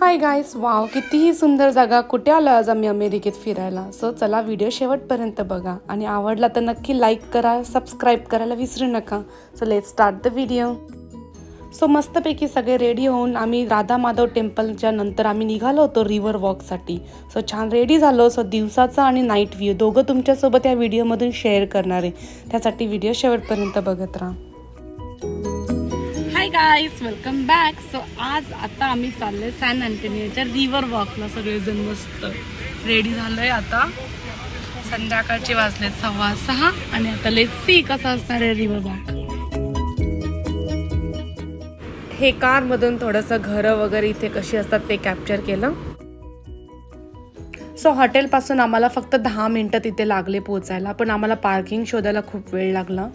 Hi guys wow कितीही सुंदर जागा कुठे आलो आज आम्ही अमेरिकेत फिरायला? सो चला व्हिडिओ शेवटपर्यंत बघा. आणि आवडला तर नक्की लाईक करा सबस्क्राईब करायला विसरू नका. So let start the video so मस्तपैकी सगळे रेडी होऊन आम्ही राधा माधव टेम्पलच्या नंतर आम्ही निघालो होतो रिव्हर वॉकसाठी सो छान रेडी झालो. सो दिवसाचा आणि नाईट व्ह्यू दोघं तुमच्यासोबत या व्हिडिओमधून शेअर करणार आहे. त्यासाठी व्हिडिओ शेवटपर्यंत बघत राहा. गाईज वेलकम बॅक सो आज आता आम्ही चाललोय सॅन अँटोनियोच्या रिव्हर वॉकला सगळेजण मस्त रेडी झालोय आता. संध्याकाळचे वाजले सव्वा सहा आणि आता लेट सी कसा असणार आहे रिव्हर वॉक हे कार मधून थोडंसं घरं वगैरे इथे कशी असतात ते कॅप्चर केलं. सो हॉटेलपासून आम्हाला फक्त दहा मिनटं तिथे लागले पोचायला पण आम्हाला पार्किंग शोधायला खूप वेळ लागला.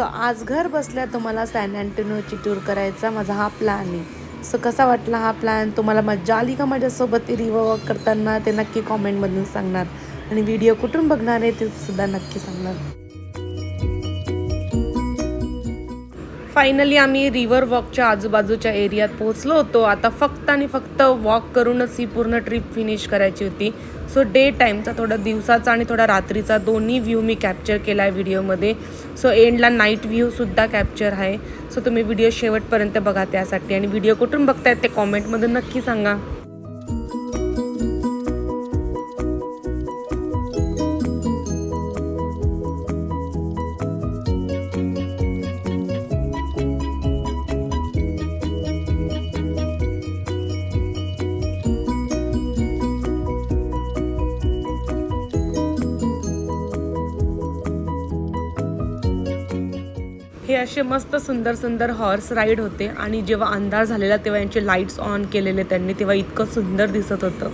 सो आज घर बसल्या तुम्हाला सॅन अँटोनिओची टूर करायचा माझा हा प्लॅन आहे. सो कसा वाटला हा प्लॅन तुम्हाला मज्जा आली का माझ्यासोबत ती वॉक करताना? ते नक्की कॉमेंटमधून सांगणार. आणि व्हिडिओ कुठून बघणार आहे ते सुद्धा नक्की सांगणार. फायनली आम्ही रिव्हर वॉकच्या आजूबाजूच्या एरियात पोहोचलो होतो. आता फक्त आणि फक्त वॉक करूनच ही पूर्ण ट्रिप फिनिश करायची होती. सो डे टाईमचा थोडा दिवसाचा आणि थोडा रात्रीचा दोन्ही व्ह्यू मी कॅप्चर केला आहे व्हिडिओमध्ये सो एंडला नाईट व्ह्यूसुद्धा कॅप्चर आहे. सो तुम्ही व्हिडिओ शेवटपर्यंत बघा त्यासाठी. आणि व्हिडिओ कुठून बघतायत ते कॉमेंटमधून नक्की सांगा. हे असे मस्त सुंदर सुंदर हॉर्स राईड होते. आणि जेव्हा अंधार झालेला तेव्हा यांचे लाईट्स ऑन केलेले त्यांनी तेव्हा इतकं सुंदर दिसत होतं.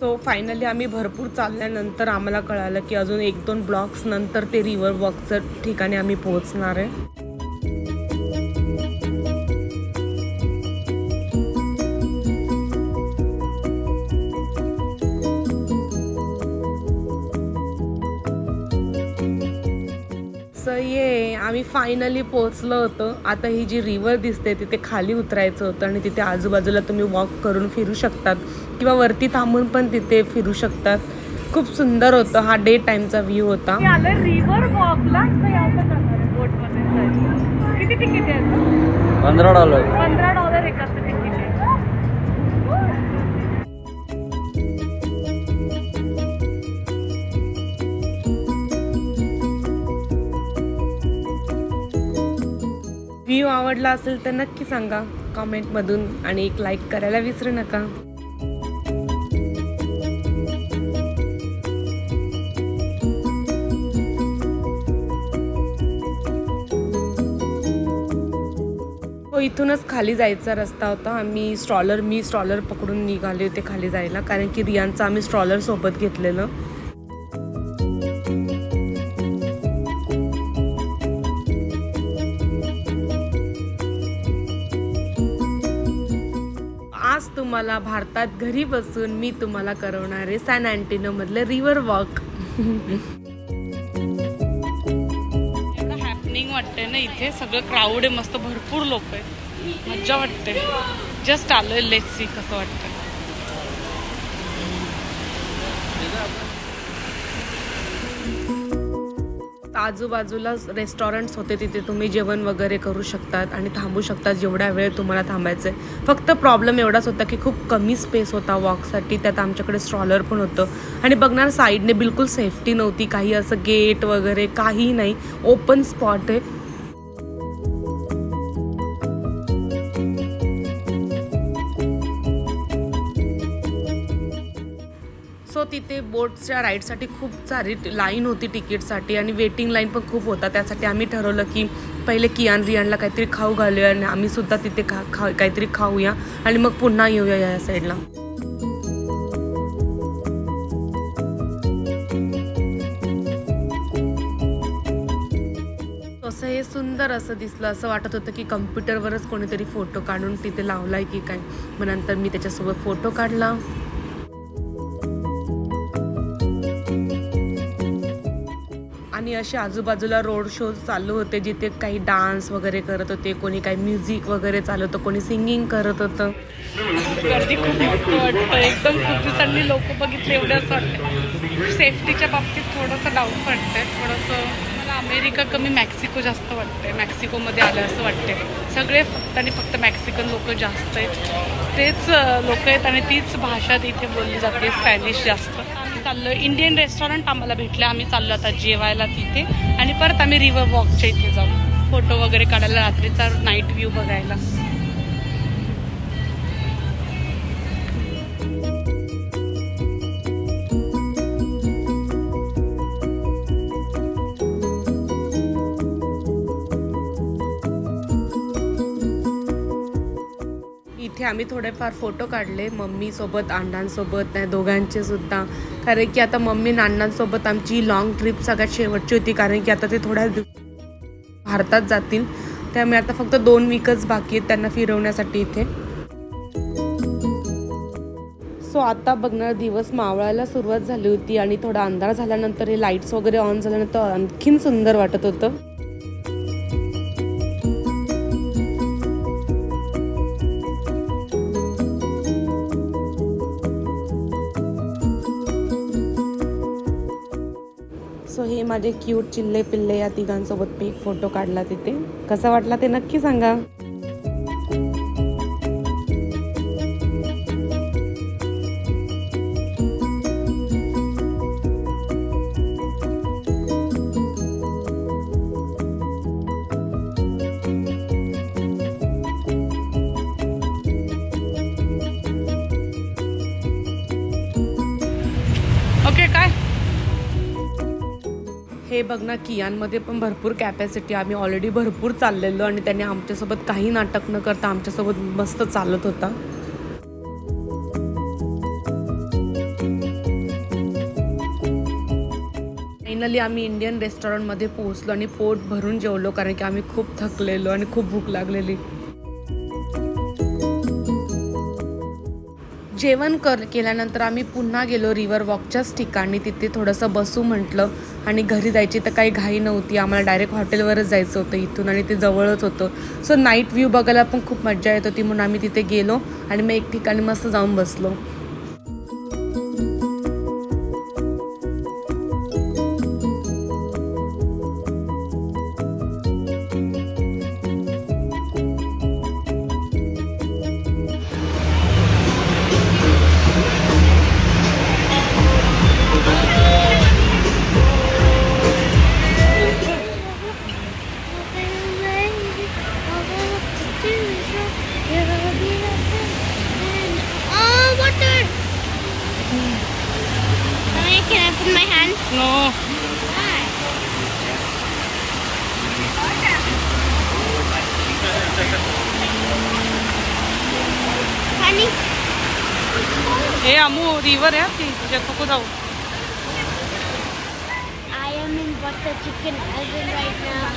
सो फायनली आम्ही भरपूर चालल्यानंतर आम्हाला कळालं की अजून एक दोन ब्लॉक्स नंतर ते रिव्हर वॉकचं ठिकाणी आम्ही पोहोचणार आहे. सो ये आम्ही फायनली पोहोचलो होतो. आता ही जी रिव्हर दिसते तिथे खाली उतरायचं होतं आणि तिथे आजूबाजूला तुम्ही वॉक करून फिरू शकतात. किंवा वरती थांबून पण तिथे फिरू शकतात. खूप सुंदर होतं. हा डे टाइमचा व्ह्यू होता. रिव्हर वॉकला किती तिकीट आहे पंधरा डॉलर आवडला असेल तर नक्की सांगा. कॉमेंटमधून आणि एक लाईक करायला विसरू नका. हो इथूनच खाली जायचा रस्ता होता. आम्ही स्ट्रॉलर मी स्ट्रॉलर पकडून निघाले होते खाली जायला. कारण की रियांचं आम्ही स्ट्रॉलर सोबत घेतलेलं. आज तुम्हाला भारतात घरी बसून मी तुम्हाला करवणारे सॅन अँटिनो मधलं रिव्हर वॉक हॅपनिंग वाटते ना इथे. सगळं क्राऊड आहे मस्त भरपूर लोक आहे मज्जा वाटते. जस्ट आलोय लेट सी कसं वाटतं. आजूबाजूला रेस्टॉरंट्स होते तिथे तुम्ही जेवण वगैरे करू शकतात आणि थांबू शकतात. जेवढा वेळ तुम्हाला थांबायचं आहे फक्त प्रॉब्लेम एवढाच होता की खूप कमी स्पेस होता वॉकसाठी त्यात आमच्याकडे स्ट्रॉलर पण होतं. आणि बघणार साईडने बिलकुल सेफ्टी नव्हती. काही असं गेट वगैरे काही नाही. ओपन स्पॉट आहे. तिथे बोटच्या राईडसाठी खूप सारी लाईन होती तिकीटसाठी आणि वेटिंग लाईन पण खूप होता. त्यासाठी आम्ही ठरवलं की पहिले कियान रियानला काहीतरी खाऊ घालूया आणि आम्ही सुद्धा तिथे खा खा काहीतरी खाऊया आणि मग पुन्हा येऊया या साईडला असं हे सुंदर असं दिसलं असं वाटत होतं की कम्प्युटरवरच कोणीतरी फोटो काढून तिथे लावलाय की काय. मग नंतर मी त्याच्यासोबत फोटो काढला. असे आजूबाजूला रोड शोज चालू होते जिथे काही डान्स वगैरे करत होते कोणी काही म्युझिक वगैरे चालू होतं कोणी सिंगिंग करत होतं. गर्दी खूप मस्त वाटतं. एकदम खूप दिवसांनी लोक बघितले एवढं असं वाटतं सेफ्टीच्या बाबतीत थोडंसं डाऊट वाटतंय थोडंसं मला अमेरिका कमी मॅक्सिको जास्त वाटतंय. मॅक्सिकोमध्ये आलं असं वाटतंय. सगळे फक्त आणि फक्त मॅक्सिकन लोक जास्त आहेत. तेच लोक आहेत आणि तीच भाषा तिथे बोलली जाते स्पॅनिश जास्त चाललो इंडियन रेस्टॉरंट आम्हाला भेटलं. आम्ही चाललो आता जेवायला तिथे. आणि परत आम्ही रिव्हर वॉकच्या इथे जाऊ. फोटो वगैरे काढायला रात्रीचा नाईट व्ह्यू बघायला. इथे आम्ही थोडेफार फोटो काढले मम्मीसोबत अण्णांसोबत नाही दोघांचे सुद्धा. कारण की आता मम्मी नाण्णांसोबत अण्णांसोबत आमची लॉंग ट्रिप सगळ्यात शेवटची होती कारण की आता ते थोड्या दिव- भारतात जातील. त्यामुळे आता फक्त दोन वीकच बाकी आहेत त्यांना फिरवण्यासाठी इथे. सो आता बघणार दिवस मावळायला सुरुवात झाली होती आणि थोडा अंधार झाल्यानंतर हे लाईट्स वगैरे ऑन झाल्यानंतर आणखीन सुंदर वाटत होतं. सो हे माझे क्यूट चिल्ले पिल्ले या तिघांसोबत मी एक फोटो काढला तिथे. कसा वाटला ते नक्की सांगा. हे बघ ना कियांमध्ये पण भरपूर कॅपॅसिटी आम्ही ऑलरेडी भरपूर चाललेलो आणि त्याने आमच्यासोबत काही नाटक न करता आमच्यासोबत मस्त चालत होता. फायनली आम्ही इंडियन रेस्टॉरंटमध्ये पोहोचलो आणि पोट भरून जेवलो कारण की आम्ही खूप थकलेलो आणि खूप भूक लागलेली. जेवण कर केल्यानंतर आम्ही पुन्हा गेलो रिव्हर वॉकच्याच ठिकाणी. तिथे थोडंसं बसू म्हटलं आणि घरी जायची तर काही घाई नव्हती. आम्हाला डायरेक्ट हॉटेलवरच जायचं होतं इथून आणि ते जवळच होतं. सो नाईट व्ह्यू बघायला पण खूप मजा येत होती म्हणून आम्ही तिथे गेलो आणि मग एक ठिकाणी मस्त जाऊन बसलो. Mommy, can I put my hand? No. Why? Honey? Hey, Amu, river hai aapki? Jato ko dao. I am in butter chicken oven right now.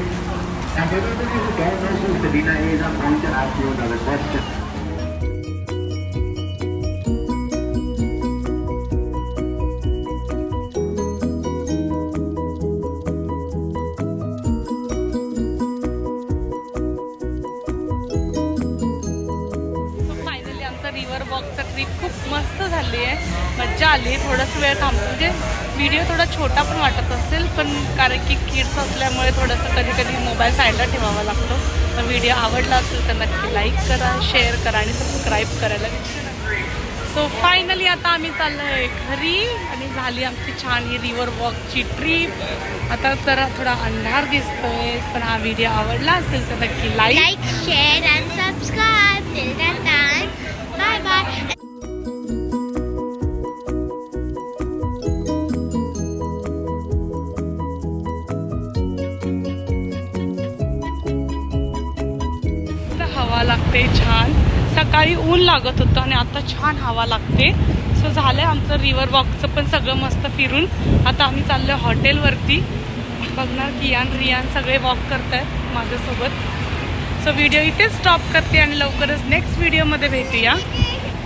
wow. For those of you who don't know who Sabina is, I'm going to ask you another question. So finally आमचा river वॉकचा trip खूप मस्त झाली आहे मज्जा आली थोडंसं वेळ थांबतो म्हणजे व्हिडिओ थोडा छोटा पण वाटत असेल पण कारण की किड्स असल्यामुळे थोडंसं कधी कधी मोबाईल साईडला ठेवावा लागतो. पण व्हिडिओ आवडला असेल तर नक्की लाईक करा शेअर करा आणि सबस्क्राईब करायला सो फायनली आता आम्ही चाललो आहे घरी आणि झाली आमची छान ही रिव्हर वॉकची ट्रीप आता जरा थोडा अंधार दिसतोय पण हा व्हिडिओ आवडला असेल तर नक्की लाईक शेअर share, सबस्क्राईब सकाळी ऊन लागत होतं आणि आता छान हवा लागते. सो झालं आमचं रिव्हर वॉकचं पण सगळं मस्त फिरून. आता आम्ही चाललो हॉटेलवरती बघणार कियान रियान सगळे वॉक करत आहेत माझ्यासोबत. सो व्हिडिओ इथेच स्टॉप करते आणि लवकरच नेक्स्ट व्हिडिओमध्ये भेटूया.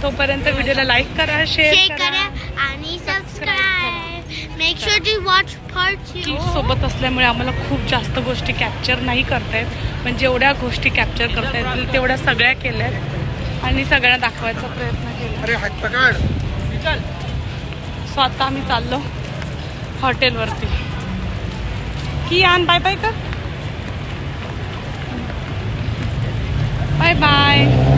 तोपर्यंत व्हिडिओला लाईक करा शेअर करा. आणि subscribe make sure to watch part की सोबत असल्यामुळे आम्हाला खूप जास्त गोष्टी कॅप्चर नाही करता येत पण जेवढ्या गोष्टी कॅप्चर करता येतील तेवढ्या सगळ्या केल्या आहेत आणि सगळ्या दाखवायचा प्रयत्न केला. अरे हात पकड. सो आता आम्ही चाललो हॉटेलवरती. की आण बाय बाय कर. Bye bye.